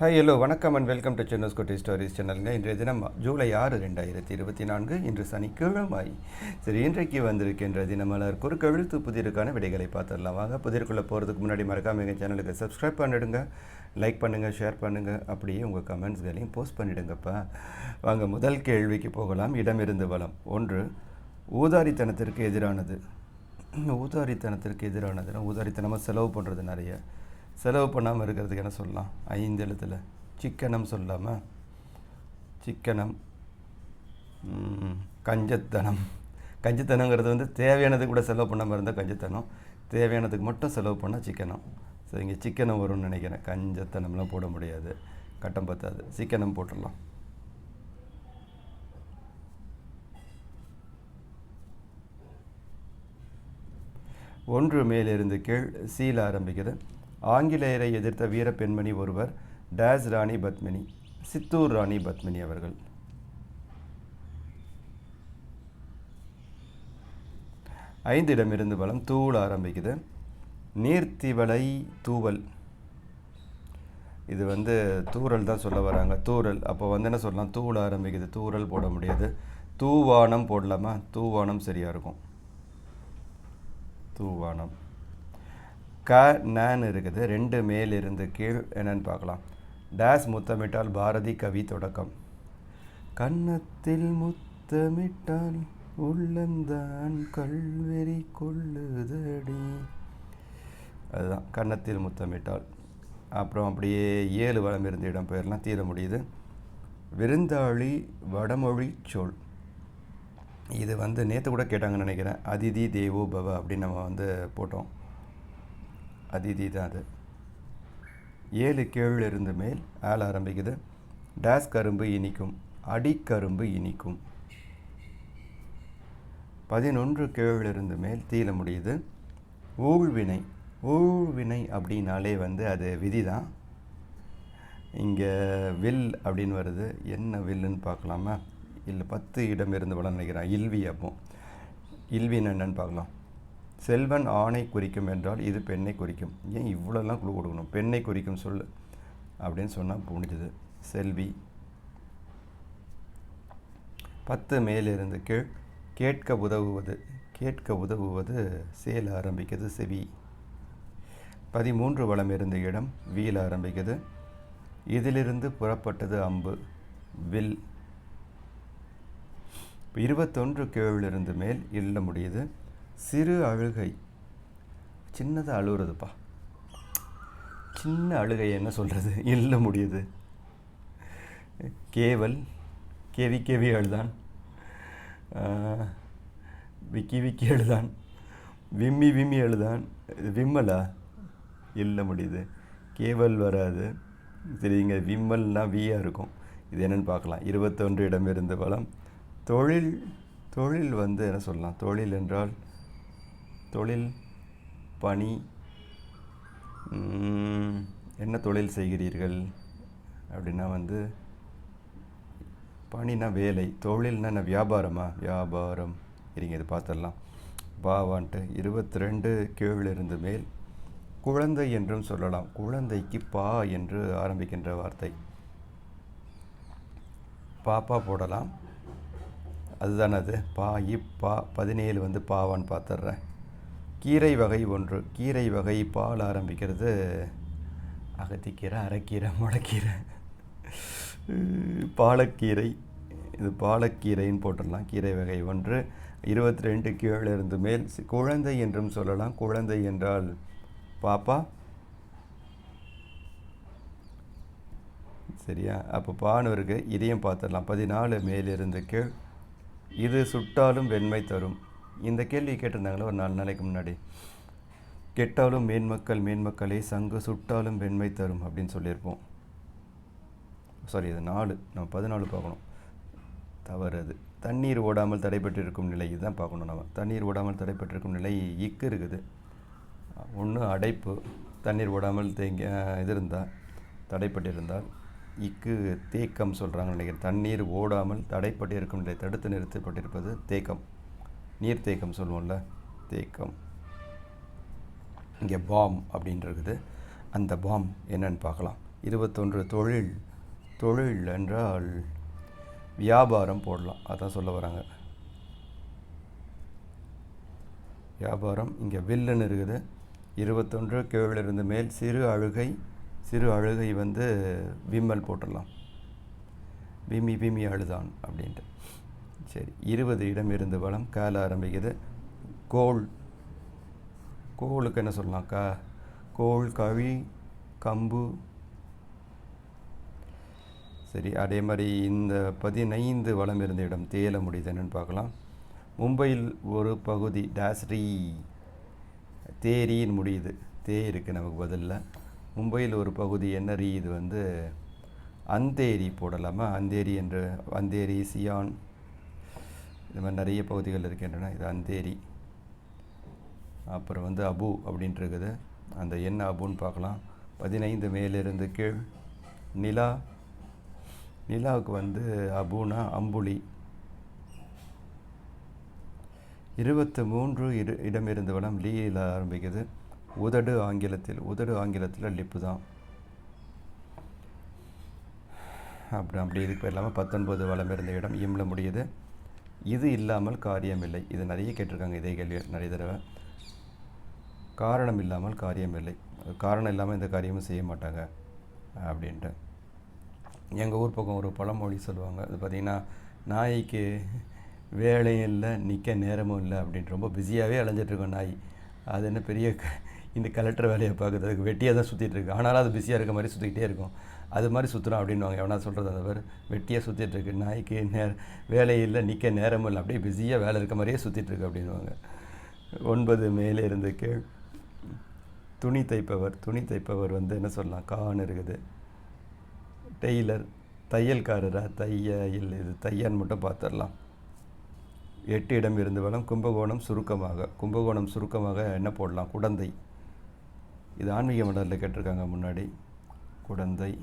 Hi hello வணக்கம் and welcome to சென்னஸ் கோட்டி ஸ்டோரிஸ் சேனலுங்க இன்றைய தினம் ஜூலை ஆறு ரெண்டாயிரத்தி இருபத்தி நான்கு. இன்று சனிக்கிழமை. சரி இன்றைக்கு வந்திருக்கின்ற தினமலர் குறுக்கெழுத்து புதிருக்கான விடைகளை பார்த்துடலாம். வாங்க புதிருக்குள்ளே போகிறதுக்கு முன்னாடி மறக்காம எங்கள் சேனலுக்கு சப்ஸ்கிரைப் பண்ணிடுங்க. லைக் பண்ணுங்கள் ஷேர் பண்ணுங்கள் அப்படியே உங்கள் கமெண்ட்ஸ்களையும் போஸ்ட் பண்ணிடுங்கப்பா. வாங்க முதல் கேள்விக்கு போகலாம். இடமிருந்து வளம். ஒன்று ஊதாரித்தனத்திற்கு எதிரானது. ஊதாரித்தனத்திற்கு எதிரானதுன்னா ஊதாரித்தனமாக செலவு பண்ணுறது நிறைய. செலவு பண்ணாமல் இருக்கிறதுக்கு என்ன சொல்லலாம்? ஐந்து எழுத்தில். சிக்கனம் சொல்லாமல் சிக்கனம். கஞ்சத்தனம். கஞ்சத்தனங்கிறது வந்து தேவையானது கூட செலவு பண்ணாமல் இருந்தால் கஞ்சத்தனம். தேவையானதுக்கு மட்டும் செலவு பண்ணால் சிக்கனம். ஸோ இங்கே சிக்கனம் வரும்னு நினைக்கிறேன். கஞ்சத்தனம்லாம் போட முடியாது. கட்டம் பத்தாது. சிக்கனம் போட்டுடலாம். ஒன்று மேலிருந்து கீழ் சீல ஆரம்பிக்குது. ஆங்கிலேயரை எதிர்த்த வீர பெண்மணி ஒருவர் டேஸ் ராணி பத்மினி சித்தூர் ராணி பத்மினி அவர்கள். ஐந்து இடமிருந்து பலம் தூள் ஆரம்பிக்குது. நீர்த்திவளை தூவல். இது வந்து தூறல் தான் சொல்ல வராங்க. தூறல். அப்போ வந்து என்ன சொல்லலாம்? தூள் ஆரம்பிக்குது. தூறல் போட முடியாது. தூவானம் போடலாமா? தூவானம் சரியாக இருக்கும். தூவானம். க நான் இருக்குது. ரெண்டு மேல் இருந்து கீழ் என்னன்னு பார்க்கலாம். டேஸ் முத்தமிட்டால் பாரதி கவி தொடக்கம். கன்னத்தில் முத்தமிட்டால் உள்ளந்தான் கல்வெறி கொள்ளுதடி. அதுதான். கன்னத்தில் முத்தமிட்டால். அப்புறம் அப்படியே ஏழு வளம் இருந்த இடம் பெயர்லாம் தீர முடியுது. விருந்தாளி வடமொழி சொல். இது வந்து நேற்று கூட கேட்டாங்கன்னு நினைக்கிறேன். அதிதி தேவோ பவ அப்படின்னு நம்ம வந்து போட்டோம். அதிதி தான் அது. ஏழு கீழ் இருந்து மேல் ஆள் ஆரம்பிக்குது. டேஸ் கரும்பு இனிக்கும் அடிக்கரும்பு இனிக்கும். பதினொன்று கீழ் இருந்து மேல் தீல முடியுது. ஊழ்வினை ஊழ்வினை அப்படின்னாலே வந்து அது விதி தான். இங்கே வில் அப்படின்னு வருது. என்ன வில்லுன்னு பார்க்கலாமா? இல்லை பத்து இடம் இருந்து வளர்ந்து நினைக்கிறேன். இல்வி அப்போ. இல்வின்னு என்னன்னு பார்க்கலாம். செல்வன் ஆணை குறிக்கும் என்றால் இது பெண்ணை குறிக்கும். ஏன் இவ்வளோலாம் குழு கொடுக்கணும்? பெண்ணை குறிக்கும் சொல் அப்படின்னு சொன்னால் புரிஞ்சுது. செல்வி. பத்து மேலிருந்து கீழ் கேட்க உதவுவது கேட்க உதவுவது சேல ஆரம்பிக்குது செவி. பதிமூன்று வளம் இருந்த இடம் வீல் ஆரம்பிக்குது. இதிலிருந்து புறப்பட்டது அம்பு வில். இருபத்தொன்று கீழிருந்து மேல் இல்ல முடியுது. சிறு அழுகை. சின்னதாக அழுகிறதுப்பா சின்ன அழுகை என்ன சொல்கிறது இல்ல முடியுது. கேவல். கேவி கேவி அழுதான். விக்கி விக்கி அழுதான். விம்மி விம்மி அழுதான். விம்மலா? இல்ல முடியுது. கேவல் வராது. தெரியுங்க விம்மல்னால் விம்மல்னா வியாக இருக்கும். இது என்னென்னு பார்க்கலாம். இருபத்தொன்று இடமிருந்து பலம் தொழில் தொழில் வந்து என்ன சொல்லலாம்? தொழில் என்றால் தொழில் பணி என்ன தொழில் செய்கிறீர்கள்? அப்படின்னா வந்து பணினா வேலை தொழில்னா என்ன வியாபாரமா? வியாபாரம். இருங்க இது பார்த்துடலாம். பாவான்ட்டு இருபத்தி ரெண்டு கீழிருந்து மேல். குழந்தை என்றும் சொல்லலாம். குழந்தைக்கு பா என்று ஆரம்பிக்கின்ற வார்த்தை. பாப்பா போடலாம். அதுதான் அது? பா. இப்பா பதினேழு வந்து பாவான்னு பார்த்துட்றேன். கீரை வகை ஒன்று. கீரை வகை பால் ஆரம்பிக்கிறது. அகத்திக்கீரை அரைக்கீரை முளைக்கீரை. பாலக்கீரை. இது பாலக்கீரைன்னு போட்டுடலாம். கீரை வகை ஒன்று. இருபத்தி ரெண்டு கீழே இருந்து மேல். குழந்தை என்றும் சொல்லலாம். குழந்தை என்றால் பாப்பா. சரியா? அப்போ பானவருக்கு இதையும் பார்த்துடலாம். பதினாலு மேலிருந்து கீழ். இது சுட்டாலும் வெண்மை தரும். இந்த கேள்வி கேட்டிருந்தாங்களே ஒரு நாலு நாளைக்கு முன்னாடி. கெட்டாலும் மேன்மக்கள் மேன்மக்களை சங்கு சுட்டாலும் வெண்மை தரும் அப்படின்னு சொல்லியிருப்போம். சாரி இது நாலு. நம்ம பதினாலு பார்க்கணும். தவறு அது. தண்ணீர் ஓடாமல் தடைப்பட்டிருக்கும் நிலை இதுதான் பார்க்கணும் நம்ம. தண்ணீர் ஓடாமல் தடைப்பட்டிருக்கும் நிலை இக்கு இருக்குது. ஒன்று அடைப்பு. தண்ணீர் ஓடாமல் தேங்க இது இருந்தால் தடைப்பட்டிருந்தால் இக்கு தேக்கம் சொல்கிறாங்க நினைக்கிறேன். தண்ணீர் ஓடாமல் தடைப்பட்டிருக்கும் நிலை தடுத்து நிறுத்தப்பட்டிருப்பது தேக்கம். நீர் தேக்கம் சொல்லுவோம்ல தேக்கம். இங்கே பாம் அப்படின்ட்டு இருக்குது அந்த பாம் என்னன்னு பார்க்கலாம். இருபத்தொன்று தொழில் தொழில் என்றால் வியாபாரம் போடலாம். அதான் சொல்ல வராங்க. வியாபாரம் இங்கே வில்லுன்னு இருக்குது. இருபத்தொன்று கீழிருந்து மேல் சிறு அழுகை சிறு அழுகை வந்து விம்மல் போட்டுடலாம். விம்மி விம்மி அழுதான் அப்படின்ட்டு. சரி இருபது இடம் இருந்து வளம் கால ஆரம்பிக்குது. கோல் கோளுக்கு என்ன சொல்லலாம் கா கோல் கவி கம்பு. சரி அதே மாதிரி இந்த பதினைந்து வளம் இருந்த இடம் தேல முடியுது என்னென்னு பார்க்கலாம். மும்பையில் ஒரு பகுதி டேஸ்ரீ தேரின்னு முடியுது. தே இருக்குது நமக்கு பதிலில். மும்பையில் ஒரு பகுதி என்ன ரீ இது வந்து அந்தேரி போடலாமா? அந்தேரி என்று அந்தேரி சியான் இது மாதிரி நிறைய பகுதிகள் இருக்கின்றன இது அந்தேரி அப்புறம் வந்து அபு அப்படின்ட்டு இருக்குது அந்த என்ன அபுன்னு பார்க்கலாம். பதினைந்து மேலிருந்து கீழ் நிலா நிலாவுக்கு வந்து அபுனா அம்புலி. இருபத்து மூன்று இரு இடமிருந்து வளம் லீயில் ஆரம்பிக்குது. உதடு ஆங்கிலத்தில் உதடு ஆங்கிலத்தில் லிப்பு தான். அப்படி அப்படி இதுக்கு இல்லாமல் பத்தொன்பது வளம் இருந்த இடம் இம்ல முடியுது. இது இல்லாமல் காரியமில்லை. இது நிறைய கேட்டிருக்காங்க இதே கேள்வி நிறைய தடவை. காரணம் இல்லாமல் காரியமில்லை. காரணம் இல்லாமல் எந்த காரியமும் செய்ய மாட்டாங்க அப்படின்ட்டு. எங்கள் ஊர் பக்கம் ஒரு பழமொழி சொல்லுவாங்க. அது பார்த்திங்கன்னா நாய்க்கு வேலையும் இல்லை நிற்க நேரமும் இல்லை அப்படின்ட்டு. ரொம்ப பிஸியாகவே அலைஞ்சிட்ருக்கோம் நாய். அது என்ன பெரிய க இந்த கலெக்டர் வேலையை பார்க்குறதுக்கு வெட்டியாக தான் சுற்றிட்டு இருக்கு. ஆனாலும் அது பிஸியாக இருக்க மாதிரி சுற்றிக்கிட்டே இருக்கும். அது மாதிரி சுற்றுறோம் அப்படின்வாங்க எவனா சொல்கிறது அந்த பேர்? வெட்டியாக சுற்றிட்டுருக்கு நாய்க்கு நேர் வேலை இல்லை நிற்க நேரமும் இல்லை அப்படியே பிஸியாக வேலை இருக்க மாதிரியே சுற்றிட்டுருக்கு அப்படின்வாங்க ஒன்பது மேலே இருந்து கீழ். துணி தைப்பவர் துணி தைப்பவர் வந்து என்ன சொல்லலாம்? கான் இருக்குது. டெய்லர் தையல்காரரா? தையல் இது தையன்னு மட்டும் பார்த்துடலாம் எட்டு இடம் இருந்து வளம் கும்பகோணம் சுருக்கமாக. கும்பகோணம் சுருக்கமாக என்ன போடலாம்? குடந்தை. இது ஆன்மீக மண்டலில் கேட்டிருக்காங்க முன்னாடி. குடந்தை.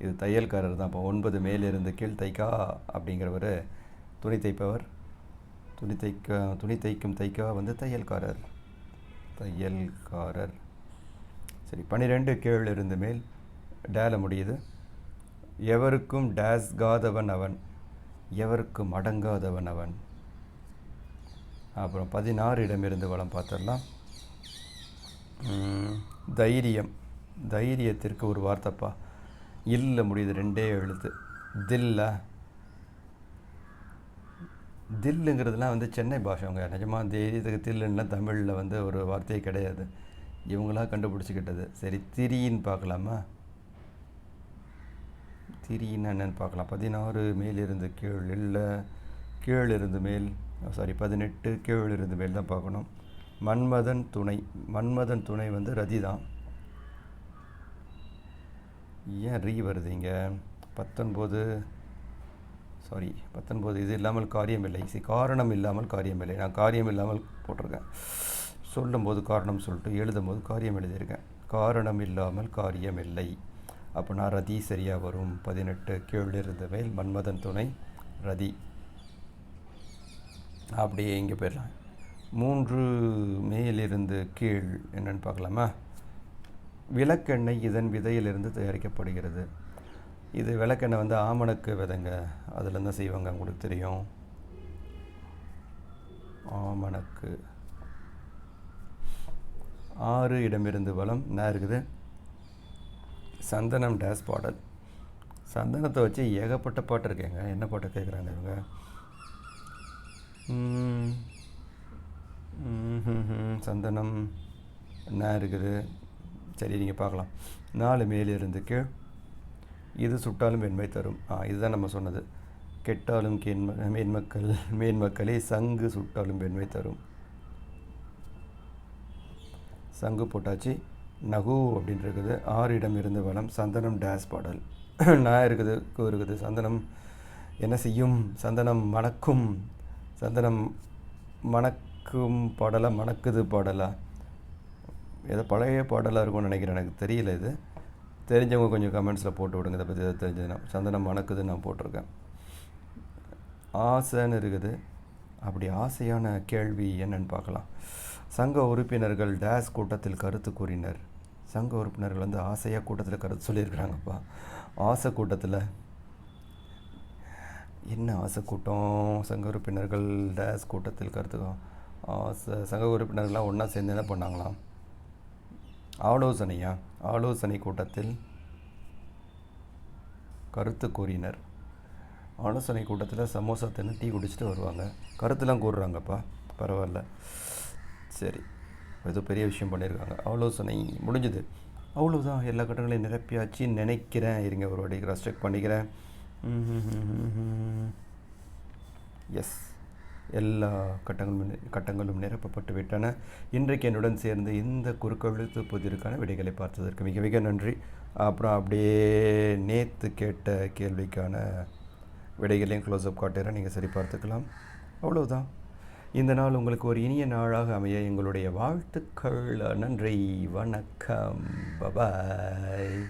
இது தையல்காரர் தான். இப்போ ஒன்பது மேலிருந்து கீழ் தைக்கா அப்படிங்கிறவர் துணி தைப்பவர். துணி தைக்க துணி தைக்கும் தைக்கா வந்து தையல்காரர். தையல்காரர். சரி பன்னிரெண்டு கீழ் இருந்து மேல் டேல முடியுது. எவருக்கும் டேஸ் காதவன் அவன். எவருக்கும் அடங்காதவன் அவன். அப்புறம் பதினாறு இடமிருந்து வளம் பார்த்துடலாம். தைரியம். தைரியத்திற்கு ஒரு வார்த்தைப்பா. இல்ல முடியுது ரெண்டே எழுத்து. தில்ல. தில்லுங்கிறதுலாம் வந்து சென்னை பாஷைங்க நிஜமாக தைரியத்துக்கு தில்லுன்னா தமிழில் வந்து ஒரு வார்த்தையே கிடையாது. இவங்களா கண்டுபிடிச்சிக்கிட்டது. சரி திரின்னு பார்க்கலாமா? திரின்னா என்னன்னு பார்க்கலாம். பதினாறு மேலிருந்து கீழ். இல்லை கீழ் இருந்து மேல் சாரி பதினெட்டு கீழ் இருந்து மேல் தான் பார்க்கணும். மன்மதன் துணை. மன்மதன் துணை வந்து ரதி தான். ஏன் ரீ வருது இங்கே? பத்தொன்பது சாரி பத்தொன்பது இது இல்லாமல் காரியம் இல்லை சி காரணம் இல்லாமல் காரியம் இல்லை நான் காரியம் இல்லாமல் போட்டிருக்கேன். சொல்லும்போது காரணம் சொல்லிட்டு எழுதும்போது காரியம் எழுதியிருக்கேன். காரணம் இல்லாமல் காரியம் இல்லை அப்போனா ரதி சரியாக வரும்? பதினெட்டு கீழ் மேல் மன்மதன் துணை ரதி. அப்படியே இங்கே போயிடலாம். மூன்று மேலிருந்து கீழ் என்னென்னு பார்க்கலாமா? விளக்கெண்ணெய் இதன் விதையிலிருந்து தயாரிக்கப்படுகிறது. இது விளக்கெண்ணெய் வந்து ஆமணக்கு விதைங்க. அதுலேருந்து தான் செய்வாங்க உங்களுக்கு தெரியும். ஆமணக்கு. ஆறு இடமிருந்து வளம். என்ன இருக்குது? சந்தனம் டேஸ் பாடல். சந்தனத்தை வச்சு ஏகப்பட்ட பாட்டு இருக்கேங்க. என்ன பாட்டு கேட்குறாங்க இவங்க? சந்தனம். என்ன இருக்குது? சரி நீங்கள் பார்க்கலாம். நாலு மேலிருந்து கீழ் இது சுட்டாலும் வெண்மை தரும். ஆ இதுதான் நம்ம சொன்னது. கெட்டாலும் கேண்ம மேன்மக்கள் மேன்மக்களே சங்கு சுட்டாலும் வெண்மை தரும். சங்கு போட்டாச்சு. நகு அப்படின்னு இருக்குது ஆறு இடம் இருந்து வளம். சந்தனம் டேஸ் பாடல். நான் இருக்குது கு இருக்குது சந்தனம் என்ன செய்யும்? சந்தனம் மணக்கும். சந்தனம் மணக்கும் பாடலா? மணக்குது பாடலா? ஏதோ பழைய பாடலாக இருக்கும்னு நினைக்கிறேன். எனக்கு தெரியல இது. தெரிஞ்சவங்க கொஞ்சம் கமெண்ட்ஸில் போட்டு விடுங்க. இதை பற்றி எதாவது தெரிஞ்சதுன்னா. சந்தனம் மணக்குதுன்னு நான் போட்டிருக்கேன். ஆசைன்னு இருக்குது. அப்படி ஆசையான கேள்வி என்னன்னு பார்க்கலாம். சங்க உறுப்பினர்கள் டேஸ் கூட்டத்தில் கருத்து கூறினர். சங்க உறுப்பினர்கள் வந்து ஆசையாக கூட்டத்தில் கருத்து சொல்லியிருக்கிறாங்கப்பா. ஆசை கூட்டத்தில். என்ன ஆசை கூட்டம்? சங்க உறுப்பினர்கள் டேஸ் கூட்டத்தில் கருத்துக்கும் ஆசை. சங்க உறுப்பினர்கள்லாம் ஒன்றா சேர்ந்து என்ன பண்ணாங்களாம்? ஆலோசனையா? ஆலோசனை கூட்டத்தில் கருத்து கூறினர். ஆலோசனை கூட்டத்தில் சமோசா தின்னு டீ குடிச்சிட்டு வருவாங்க. கருத்துலாம் கூறுறாங்கப்பா. பரவாயில்ல. சரி. ஏதோ பெரிய விஷயம் பண்ணியிருக்காங்க ஆலோசனை முடிஞ்சுது. அவ்வளோதான் எல்லா கட்டங்களையும் நிரப்பியாச்சு. நினைக்கிறேன். இருங்க ஒரு வாட்டி. கிராஸ் பண்ணிக்கிறேன். எஸ் எல்லா கட்டங்களும் கட்டங்களும் நிரப்பப்பட்டு விட்டன. இன்றைக்கு என்னுடன் சேர்ந்து இந்த குறுக்கெழுத்து புதிருக்கான விடைகளை பார்த்ததற்கு மிக மிக நன்றி. அப்புறம் அப்படியே நேற்று கேட்ட கேள்விக்கான விடைகளையும் க்ளோஸ்அப் காட்டுறேன். நீங்கள் சரி பார்த்துக்கலாம். அவ்வளோதான் இந்த நாள் உங்களுக்கு ஒரு இனிய நாளாக அமைய எங்களுடைய வாழ்த்துக்கள். நன்றி. வணக்கம். பபாய்